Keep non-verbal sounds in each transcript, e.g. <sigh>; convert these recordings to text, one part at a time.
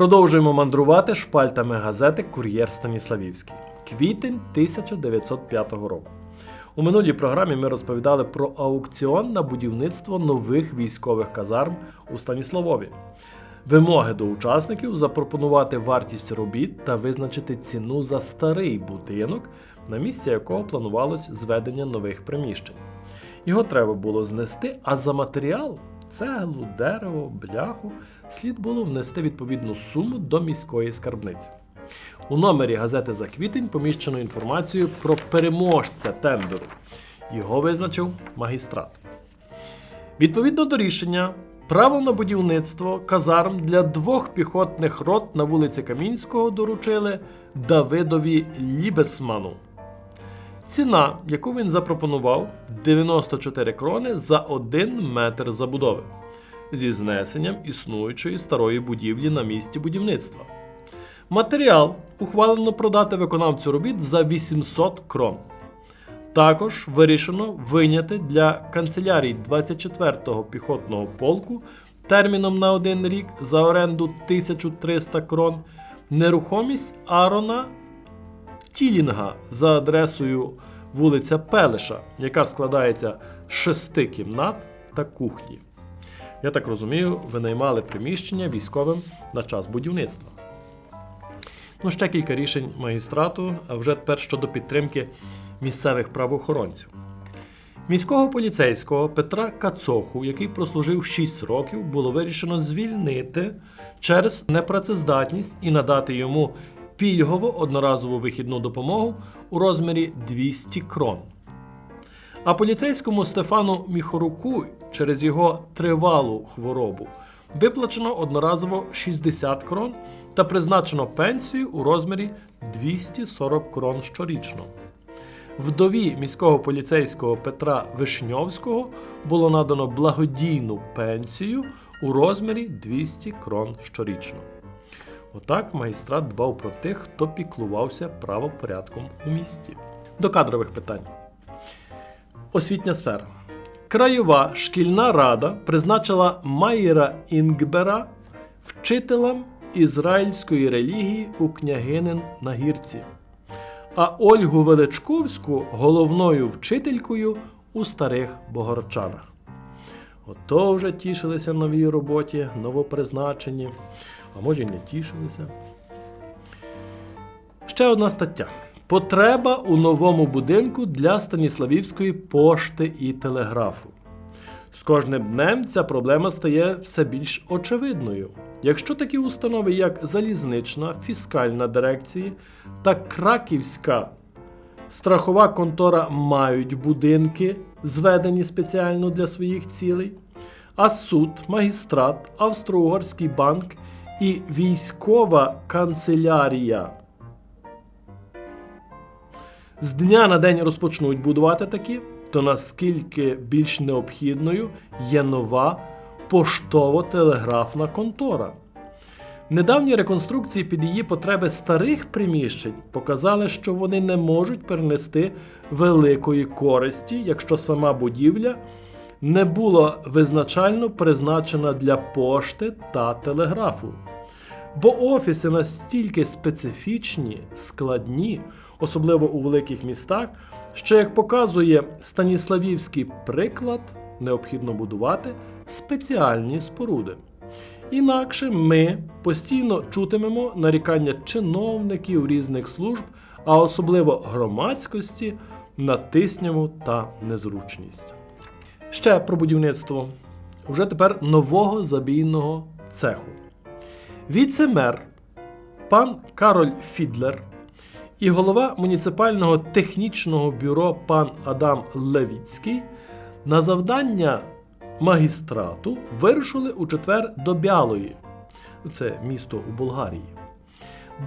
Продовжуємо мандрувати шпальтами газети Кур'єр Станіславівський. Квітень 1905 року. У минулій програмі ми розповідали про аукціон на будівництво нових військових казарм у Станіславові. Вимоги до учасників запропонувати вартість робіт та визначити ціну за старий будинок, на місці якого планувалось зведення нових приміщень. Його треба було знести, а за матеріал цеглу, дерево, бляху слід було внести відповідну суму до міської скарбниці. У номері газети за квітень поміщено інформацію про переможця тендеру. Його визначив магістрат. Відповідно до рішення, право на будівництво казарм для двох піхотних рот на вулиці Камінського доручили Давидові Лібесману. Ціна, яку він запропонував, 94 крони за 1 метр забудови зі знесенням існуючої старої будівлі на місці будівництва. Матеріал ухвалено продати виконавцю робіт за 800 крон. Також вирішено виняти для канцелярій 24-го піхотного полку терміном на один рік за оренду 1300 крон нерухомість Арона Тілінга за адресою вулиця Пелеша, яка складається з шести кімнат та кухні. Я так розумію, винаймали приміщення військовим на час будівництва. Ну, ще кілька рішень магістрату, а вже тепер щодо підтримки місцевих правоохоронців. Міського поліцейського Петра Кацоху, який прослужив 6 років, було вирішено звільнити через непрацездатність і надати йому пільгову одноразову вихідну допомогу у розмірі 200 крон. А поліцейському Стефану Міхоруку через його тривалу хворобу виплачено одноразово 60 крон та призначено пенсію у розмірі 240 крон щорічно. Вдові міського поліцейського Петра Вишньовського було надано благодійну пенсію у розмірі 200 крон щорічно. Отак магістрат дбав про тих, хто піклувався правопорядком у місті. До кадрових питань. Освітня сфера. Краєва шкільна рада призначила Майера Інгбера вчителем ізраїльської релігії у княгинин на гірці, а Ольгу Величковську головною вчителькою у старих Богородчанах. Ото вже тішилися новій роботі, новопризначені, а може й не тішилися. Ще одна стаття. Потреба у новому будинку для Станіславівської пошти і телеграфу. З кожним днем ця проблема стає все більш очевидною. Якщо такі установи, як залізнична, фіскальна дирекції та краківська страхова контора мають будинки, зведені спеціально для своїх цілей, а суд, магістрат, Австро-Угорський банк і військова канцелярія з дня на день розпочнуть будувати такі, то наскільки більш необхідною є нова поштово-телеграфна контора. Недавні реконструкції під її потреби старих приміщень показали, що вони не можуть перенести великої користі, якщо сама будівля не була визначально призначена для пошти та телеграфу. Бо офіси настільки специфічні, складні, особливо у великих містах, що, як показує Станіславівський приклад, необхідно будувати спеціальні споруди. Інакше ми постійно чутимемо нарікання чиновників різних служб, а особливо громадськості на тисняву та незручність. Ще про будівництво. Вже тепер нового забійного цеху. Віце-мер пан Кароль Фідлер і голова муніципального технічного бюро пан Адам Левіцький на завдання магістрату вирушили у четвер до Бялої, це місто у Болгарії.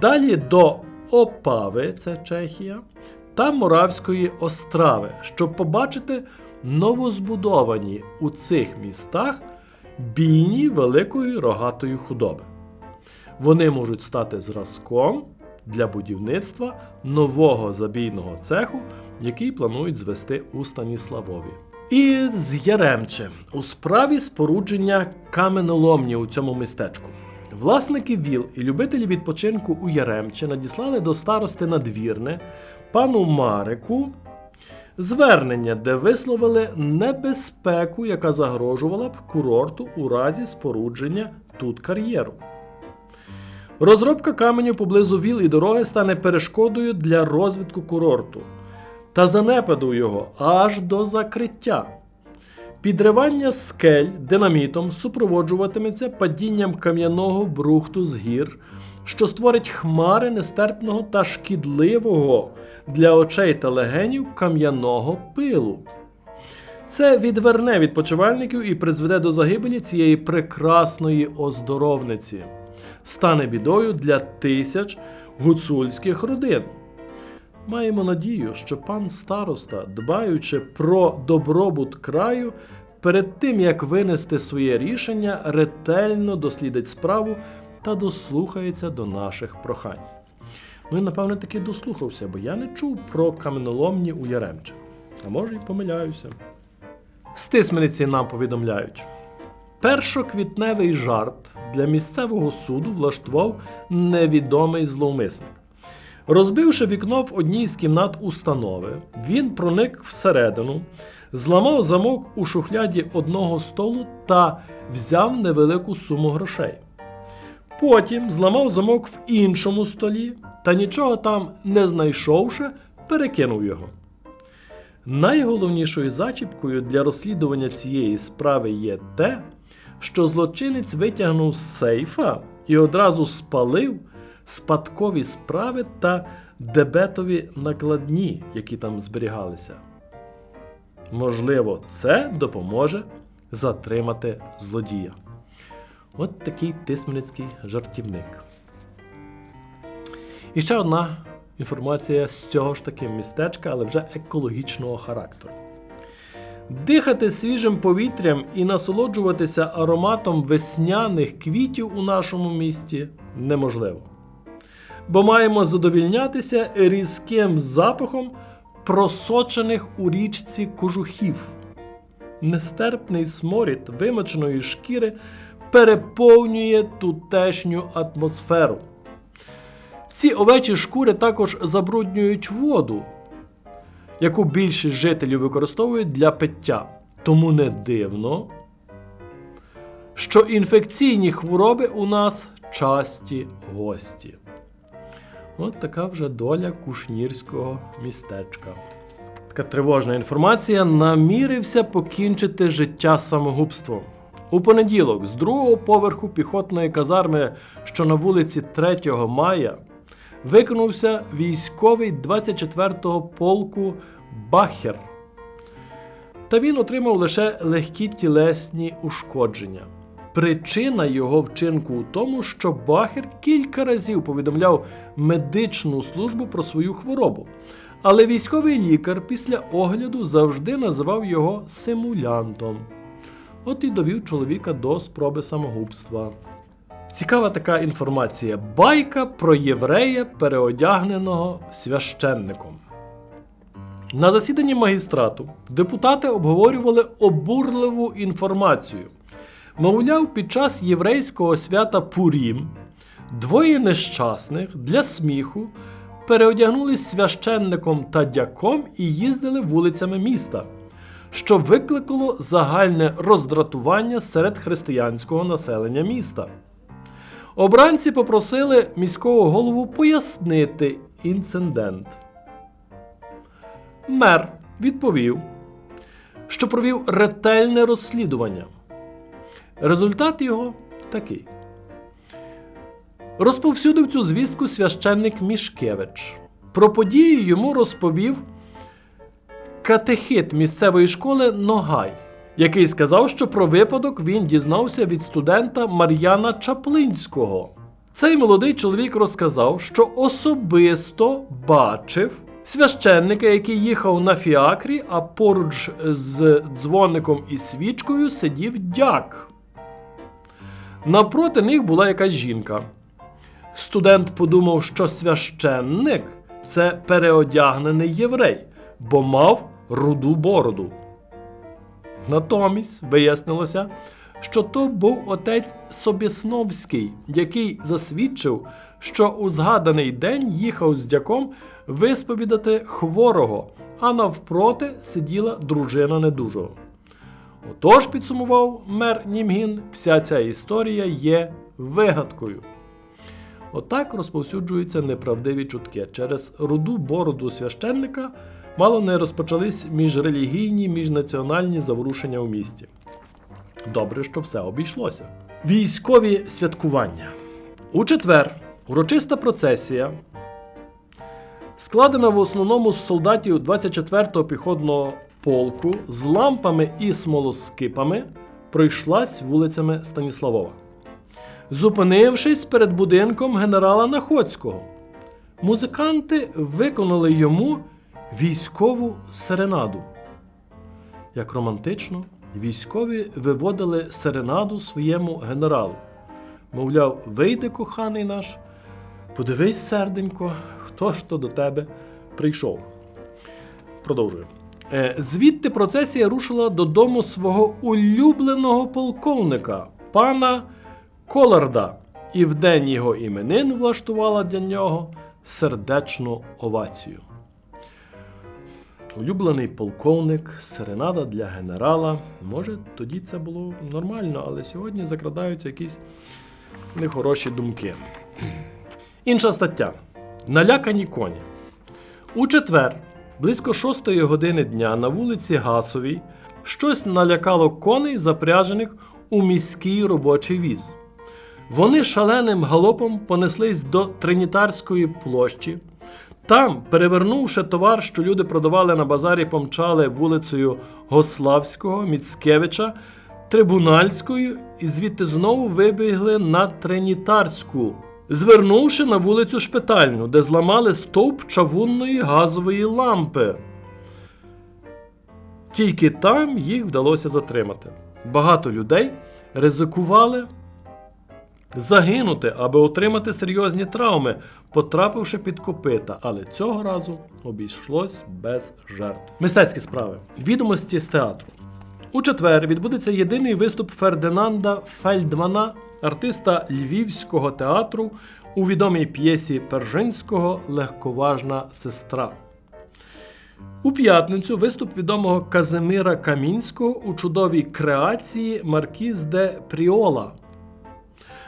Далі до Опави, це Чехія, та Моравської Острави, щоб побачити новозбудовані у цих містах бійні великої рогатої худоби. Вони можуть стати зразком для будівництва нового забійного цеху, який планують звести у Станіславові. І з Яремче у справі спорудження каменоломні у цьому містечку. Власники віл і любителі відпочинку у Яремче надіслали до старости надвірне пану Марику звернення, де висловили небезпеку, яка загрожувала б курорту у разі спорудження тут кар'єру. Розробка каменю поблизу віл і дороги стане перешкодою для розвитку курорту та занепаду його аж до закриття. Підривання скель динамітом супроводжуватиметься падінням кам'яного брухту з гір, що створить хмари нестерпного та шкідливого для очей та легенів кам'яного пилу. Це відверне відпочивальників і призведе до загибелі цієї прекрасної оздоровниці, стане бідою для тисяч гуцульських родин. Маємо надію, що пан староста, дбаючи про добробут краю, перед тим як винести своє рішення, ретельно дослідить справу та дослухається до наших прохань. Ну і напевне таки дослухався, бо я не чув про каменоломні у Яремче. А може й помиляюся. Стисмениці нам повідомляють. Першоквітневий жарт для місцевого суду влаштував невідомий зловмисник. Розбивши вікно в одній з кімнат установи, він проник всередину, зламав замок у шухляді одного столу та взяв невелику суму грошей. Потім зламав замок в іншому столі та нічого там не знайшовши, перекинув його. Найголовнішою зачіпкою для розслідування цієї справи є те, що злочинець витягнув з сейфа і одразу спалив спадкові справи та дебетові накладні, які там зберігалися. Можливо, це допоможе затримати злодія. От такий тисменницький жартівник. І ще одна інформація з цього ж таки містечка, але вже екологічного характеру. Дихати свіжим повітрям і насолоджуватися ароматом весняних квітів у нашому місті неможливо. Бо маємо задовільнятися різким запахом просочених у річці кожухів. Нестерпний сморід вимоченої шкіри переповнює тутешню атмосферу. Ці овечі шкури також забруднюють воду, яку більшість жителів використовують для пиття. Тому не дивно, що інфекційні хвороби у нас часті гості. От така вже доля кушнірського містечка. Така тривожна інформація намірився покінчити життя самогубством. У понеділок, з другого поверху піхотної казарми, що на вулиці 3 Мая, виконався військовий 24-го полку Бахер. Та він отримав лише легкі тілесні ушкодження. Причина його вчинку у тому, що Бахер кілька разів повідомляв медичну службу про свою хворобу. Але військовий лікар після огляду завжди називав його симулянтом. От і довів чоловіка до спроби самогубства. Цікава така інформація. Байка про єврея, переодягненого священником. На засіданні магістрату депутати обговорювали обурливу інформацію. Мовляв, під час єврейського свята Пурім двоє нещасних для сміху переодягнулись священником та дяком і їздили вулицями міста, що викликало загальне роздратування серед християнського населення міста. Обранці попросили міського голову пояснити інцидент. Мер відповів, що провів ретельне розслідування. Результат його такий. Розповсюдив цю звістку священник Мішкевич. Про події йому розповів катехит місцевої школи Ногай, який сказав, що про випадок він дізнався від студента Мар'яна Чаплинського. Цей молодий чоловік розказав, що особисто бачив священника, який їхав на фіакрі, а поруч з дзвоником і свічкою сидів дяк. Напроти них була якась жінка. Студент подумав, що священник це переодягнений єврей, бо мав руду бороду. Натомість, вияснилося, що то був отець Собісновський, який засвідчив, що у згаданий день їхав з дяком висповідати хворого, а навпроти сиділа дружина недужого. Отож, підсумував мер Німгін, вся ця історія є вигадкою. Отак розповсюджуються неправдиві чутки. Через руду бороду священника мало не розпочались міжрелігійні, міжнаціональні заворушення у місті. Добре, що все обійшлося. Військові святкування. У четвер урочиста процесія, складена в основному з солдатів 24-го піхотного полку з лампами і смолоскипами, пройшлась вулицями Станіславова зупинившись перед будинком генерала Находського. Музиканти виконали йому військову серенаду. Як романтично, військові виводили серенаду своєму генералу. Мовляв, вийди, коханий наш, подивись, серденько, хто ж то до тебе прийшов. Продовжую. Е, Звідти процесія рушила додому свого улюбленого полковника, пана Коларда, і в день його іменин влаштувала для нього сердечну овацію. Улюблений полковник, серенада для генерала. Може, тоді це було нормально, але сьогодні закрадаються якісь нехороші думки. <clears throat> Інша стаття. Налякані коні. У четвер, близько 6 години дня на вулиці Гасовій, щось налякало коней, запряжених у міський робочий віз. Вони шаленим галопом понеслись до Тринітарської площі. Там, перевернувши товар, що люди продавали на базарі, помчали вулицею Гославського, Міцкевича, Трибунальською і звідти знову вибігли на Тринітарську, звернувши на вулицю Шпитальну, де зламали стовп чавунної газової лампи. Тільки там їх вдалося затримати. Багато людей ризикували загинути, аби отримати серйозні травми, потрапивши під копита, але цього разу обійшлось без жертв. Мистецькі справи. Відомості з театру. У четвер відбудеться єдиний виступ Фердинанда Фельдмана, артиста Львівського театру у відомій п'єсі Пержинського Легковажна сестра. У п'ятницю виступ відомого Казимира Камінського у чудовій креації Маркіз де Пріола.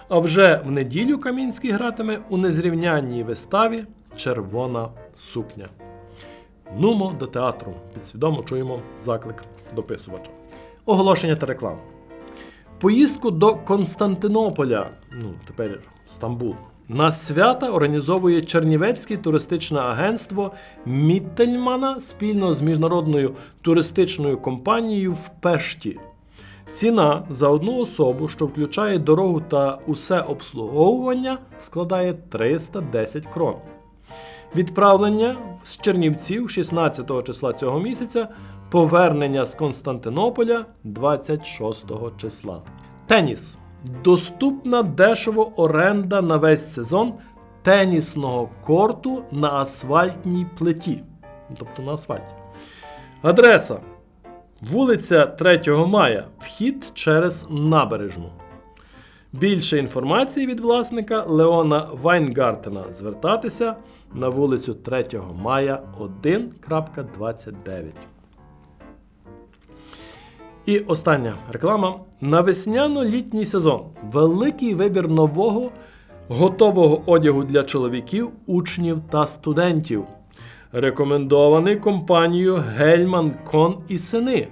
А вже в неділю Камінський гратиме у незрівнянній виставі Червона сукня. Нумо до театру. Підсвідомо чуємо заклик дописувача. Оголошення та реклама. Поїздку до Константинополя, ну тепер Стамбул, на свята організовує Чернівецьке туристичне агентство Міттельмана спільно з міжнародною туристичною компанією в Пешті. Ціна за одну особу, що включає дорогу та усе обслуговування, складає 310 крон. Відправлення з Чернівців 16 числа цього місяця, повернення з Константинополя 26 числа. Теніс. Доступна дешево оренда на весь сезон тенісного корту на асфальтній плиті. Тобто на асфальті. Адреса Вулиця 3 мая. Вхід через набережну. Більше інформації від власника Леона Вайнгартена звертатися на вулицю 3 мая 1.29. І остання реклама. На весняно-літній сезон великий вибір нового готового одягу для чоловіків, учнів та студентів. Рекомендований компанією Гельман Кон і Сини.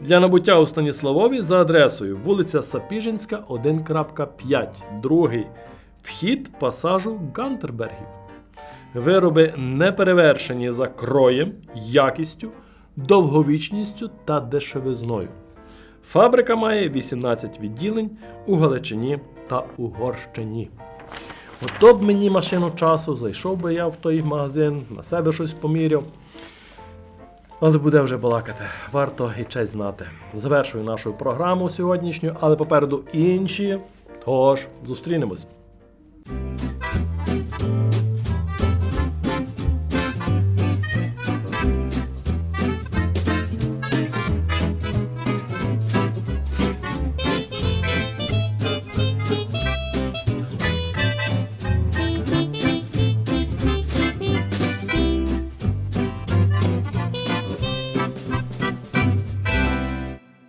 Для набуття у Станіславові за адресою вулиця Сапіжинська, 1.5, другий вхід пасажу Гантербергів. Вироби не перевершені за кроєм, якістю, довговічністю та дешевизною. Фабрика має 18 відділень у Галичині та Угорщині. Ото б мені машину часу, зайшов би я в той магазин, на себе щось поміряв. Але буде вже балакати. Варто і честь знати. Завершую нашу програму сьогоднішню, але попереду інші. Тож, зустрінемось.